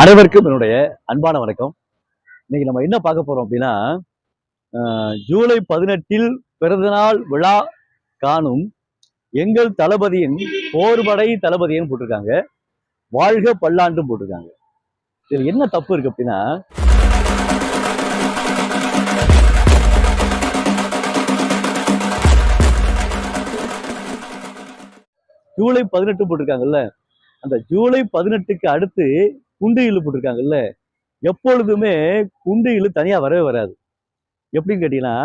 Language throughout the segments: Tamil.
அனைவருக்கும் என்னுடைய அன்பான வணக்கம். இன்னைக்கு நம்ம என்ன பார்க்க போறோம் அப்படின்னா ஜூலை பதினெட்டில் பிறந்தநாள் விழா காணும் எங்கள் தளபதியின் போர்படை தளபதியும் போட்டிருக்காங்க. வாழ்க பல்லாண்டும் போட்டிருக்காங்க. இதில் என்ன தப்பு இருக்கு அப்படின்னா ஜூலை பதினெட்டு போட்டிருக்காங்கல்ல? அந்த ஜூலை பதினெட்டுக்கு அடுத்து குண்டு இழு போட்டிருக்காங்கல்ல? எப்பொழுதுமே குண்டு இழு தனியாக வரவே வராது. எப்படின்னு கேட்டீங்கன்னா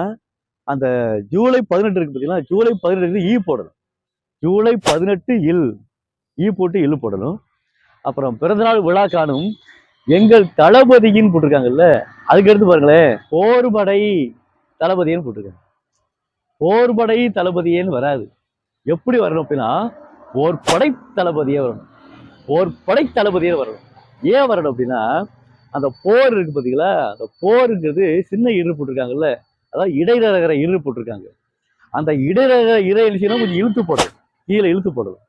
அந்த ஜூலை பதினெட்டு இருக்கு பார்த்தீங்கன்னா ஜூலை பதினெட்டுக்கு ஈ போடணும். ஜூலை பதினெட்டு இல் ஈ போட்டு இல் போடணும். அப்புறம் பிறந்தநாள் விழா காணும் எங்கள் தளபதியின்னு போட்டிருக்காங்கல்ல? அதுக்கு எடுத்து பாருங்களேன் போர்படை தளபதியன்னு போட்டிருக்காங்க. போர்படை தளபதியேன்னு வராது. எப்படி வரணும் அப்படின்னா போர் படை தளபதியே வரணும். ஓர் படை தளபதியே வரணும். ஏன் வரணும் அப்படின்னா அந்த போர் இருக்கு பார்த்தீங்களா அந்த போருங்கிறது சின்ன இரு போட்டிருக்காங்கல்ல? அதாவது இடைநகர இரு போட்டிருக்காங்க. அந்த இடைநகர இறை எழுச்சினா கொஞ்சம் இழுத்து போடணும். கீழே இழுத்து போடணும்.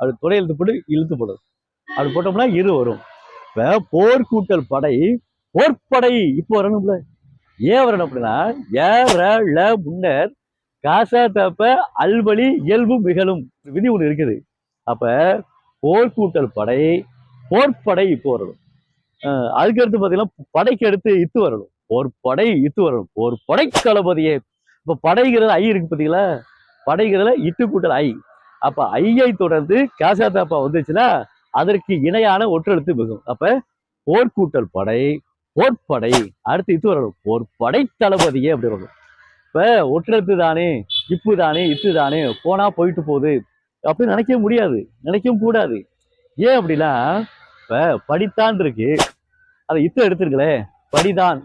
அது துணை இழுத்து போட்டு இழுத்து போடணும். அப்படி போட்டோம்னா இரு வரும். இப்போ போர்க்கூட்டல் படை போர்ப்படை இப்போ வரணும்ல. ஏன் வரணும் அப்படின்னா ஏற முன்னர் காசா தப்ப அல்வழி இயல்பு மிகழும் விதி ஒன்று இருக்குது. அப்ப போர் கூட்டல் படை போர்ப்படை இப்போ வரணும். அதுக்கடுத்து அதுக்கு அடுத்து பார்த்தீங்கன்னா படைக்கு அடுத்து இத்து வரணும். போர்ப்படை படை இத்து வரணும். போர்ப்படை தளபதியே. இப்போ படைங்கிறது ஐ இருக்கு பார்த்தீங்களா படைங்கிறதுல இட்டு கூட்டல் ஐ. அப்போ ஐயை தொடர்ந்து காசா தாப்பா வந்துச்சுன்னா அதற்கு இணையான ஒற்றெழுத்து மிகும். அப்போ போர்க்கூட்டல் படை போர்ப்படை அடுத்து இத்து வரணும். போர்ப்படை தளபதியே அப்படி வரணும். இப்ப ஒற்றெழுத்து தானே இப்பு தானே இத்து தானே போனா போயிட்டு போகுது. அப்படின்னு நினைக்கவே முடியாது நினைக்கவும் கூடாது. ஏன் அப்படின்னா இப்போ படித்தான் இருக்கு. அதை இத்து எடுத்துருக்கலே படிதான்.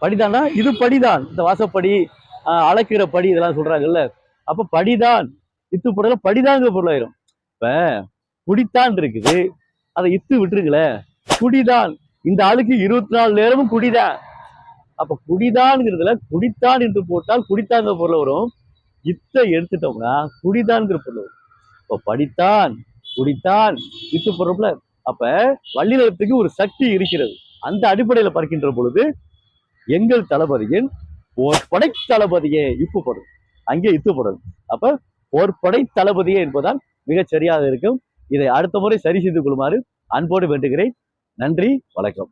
படிதான்னா இது படிதான். இந்த வாசப்படி ஆஹ், அளக்கிற படி இதெல்லாம் சொல்றாங்கல்ல. அப்ப படிதான். இத்து போடல படிதாங்கிற பொருளாயிரும் இப்போ குடித்தான் இருக்குது. அதை இத்து விட்டுருங்களே குடிதான். இந்த ஆளுக்கு இருபத்தி நாலு நேரமும் குடிதான். அப்ப குடிதான்ங்கிறதுல குடித்தான் என்று போட்டால் குடித்தாங்கிற பொருள் வரும். இத்தை எடுத்துட்டோம்னா குடிதான்ங்கிற பொருள் வரும். இப்போ படித்தான் குடித்தான் இத்து பொருள்ல அப்ப வள்ளினத்துக்கு ஒரு சக்தி இருக்கிறது. அந்த அடிப்படையில பார்க்கின்ற பொழுது எங்கள் தளபதியின் ஒரு படை தளபதியே இப்பு படும் அங்கே இத்து படும் அப்ப ஒரு படை தளபதியே என்பதால் மிகச் சரியாக இருக்கும். இதை அடுத்த முறை சரி செய்து கொள்ளுமாறு அன்போடு வேண்டுகிறேன். நன்றி வணக்கம்.